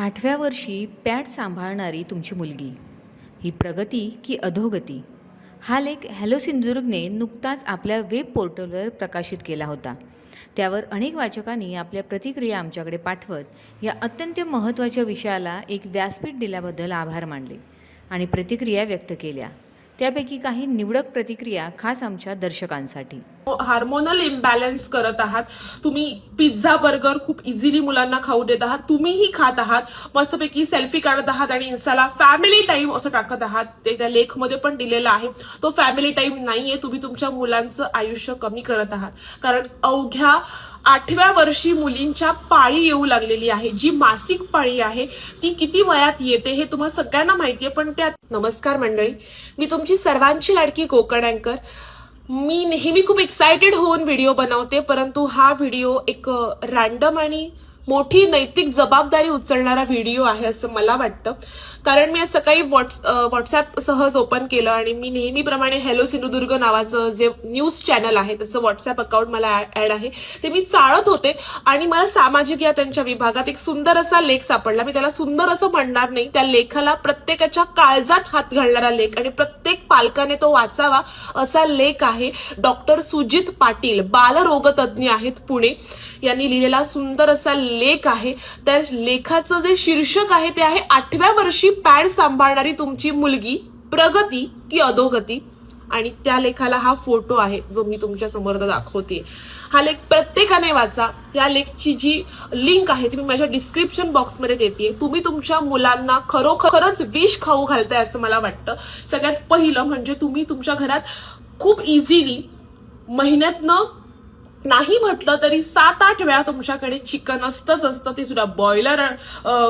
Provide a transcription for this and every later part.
आठव्या वर्षी पॅट सांभाळणारी तुमची मुलगी. ही प्रगती की अधोगती? हा लेख हॅलो सिंधुदुर्गने नुकताच आपल्या वेब पोर्टलवर प्रकाशित केला होता. त्यावर अनेक वाचकांनी आपल्या प्रतिक्रिया आमच्याकडे पाठवत या अत्यंत महत्त्वाच्या विषयाला एक व्यासपीठ दिल्याबद्दल आभार मानले आणि प्रतिक्रिया व्यक्त केल्या. त्यापैकी काही निवडक प्रतिक्रिया खास आमच्या दर्शकांसाठी. हार्मोनल इम्बॅलन्स करत आहात. तुम्ही पिझ्झा बर्गर खूप इझिली मुलांना खाऊ देत आहात. तुम्हीही खात आहात. मस्तपैकी सेल्फी काढत आहात आणि इन्स्टाला फॅमिली टाइम असं टाकत आहात. ते त्या लेखमध्ये पण दिलेलं आहे. तो फॅमिली टाइम नाहीये. तुम्ही तुमच्या मुलांचं आयुष्य कमी करत आहात. कारण अवघ्या आठव्या वर्षी मुलींच्या पाळी येऊ लागलेली आहे. जी मासिक पाळी आहे ती किती वयात येते हे तुम्हाला सगळ्यांना माहितीये. पण त्यात नमस्कार मंडळी. मी तुमची सर्वांची लाडकी कोकण अँकर मी नेहमी खूप एक्सायटेड होऊन व्हिडिओ बनवते परंतु हा व्हिडिओ एक रॅन्डम आणि मोठी नैतिक जबाबदारी उचलणारा व्हिडिओ आहे असं मला वाटतं. कारण मी आज सकाळी व्हॉट्स व्हॉट्सअप सहज ओपन केलं आणि मी नेहमीप्रमाणे हॅलो सिंधुदुर्ग नावाचं जे न्यूज चॅनल आहे त्याचं व्हॉट्सअप अकाउंट मला ऍड आहे. ते मी चाळत होते आणि मला सामाजिक या त्यांच्या विभागात एक सुंदर असा लेख सापडला. मी त्याला सुंदर असं म्हणणार नाही. त्या लेखाला प्रत्येकाच्या काळजात हात घालणारा लेख आणि प्रत्येक पालकाने तो वाचावा असा लेख आहे. डॉक्टर सुजित पाटील बालरोगतज्ञ आहेत पुणे. यांनी लिहिलेला सुंदर असा लेख आहे. त्या लेखाचं जे शीर्षक आहे ते आहे आठव्या वर्षी पॅड सांभाळणारी तुमची मुलगी प्रगती की अधोगती? आणि त्या लेखाला हा फोटो आहे जो मी तुमच्यासमोर दाखवते हा लेख प्रत्येकाने वाचा. या लेखची जी लिंक आहे ती मी माझ्या डिस्क्रिप्शन बॉक्समध्ये देते तुम्ही तुमच्या मुलांना खरोखरच विष खाऊ घालताय असं मला वाटतं. सगळ्यात पहिलं म्हणजे तुम्ही तुमच्या घरात खूप इझिली महिन्यातनं नाही म्हटलं तरी सात आठ वेळा तुमच्याकडे चिकन असतंच असतं. ते सुद्धा बॉयलर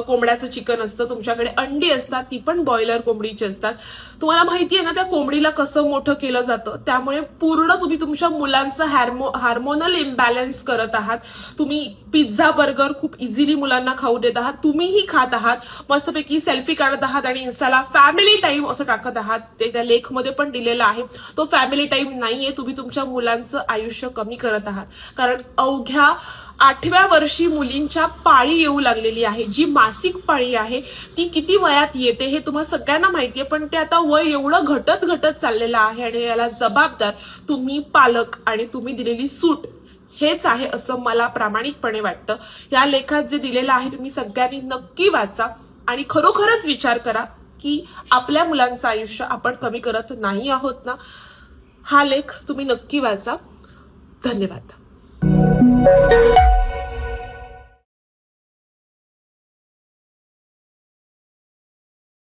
कोंबड्याचं चिकन असतं. तुमच्याकडे अंडी असतात ती पण बॉयलर कोंबडीची असतात. तुम्हाला माहिती आहे ना त्या कोंबडीला कसं मोठं केलं जातं? त्यामुळे पूर्ण तुम्ही तुमच्या मुलांचं हार्मो हार्मोनल इम्बॅलन्स करत आहात. तुम्ही पिझ्झा बर्गर खूप इझिली मुलांना खाऊ देत आहात. तुम्हीही खात आहात. मस्तपैकी सेल्फी काढत आहात आणि इन्स्टाला फॅमिली टाईम असं टाकत आहात. ते त्या लेखमध्ये पण दिलेलं आहे. तो फॅमिली टाईम नाहीये. तुम्ही तुमच्या मुलांचं आयुष्य कमी करत आहात. कारण अवघ्या आठव्या वर्षी मुलींच्या पाळी येऊ लागलेली आहे. जी मासिक पाळी आहे ती किती वयात येते हे तुम्हाला सगळ्यांना माहितीये पण ते आता वय एवढं घटत घटत चाललेलं आहे आणि याला जबाबदार तुम्ही पालक आणि तुम्ही दिलेली सूट हेच आहे असं मला प्रामाणिकपणे वाटतं. या लेखात जे दिलेलं आहे तुम्ही सगळ्यांनी नक्की वाचा आणि खरोखरच विचार करा की आपल्या मुलांचं आयुष्य आपण कमी करत नाही आहोत ना. हा लेख तुम्ही नक्की वाचा. धन्यवाद.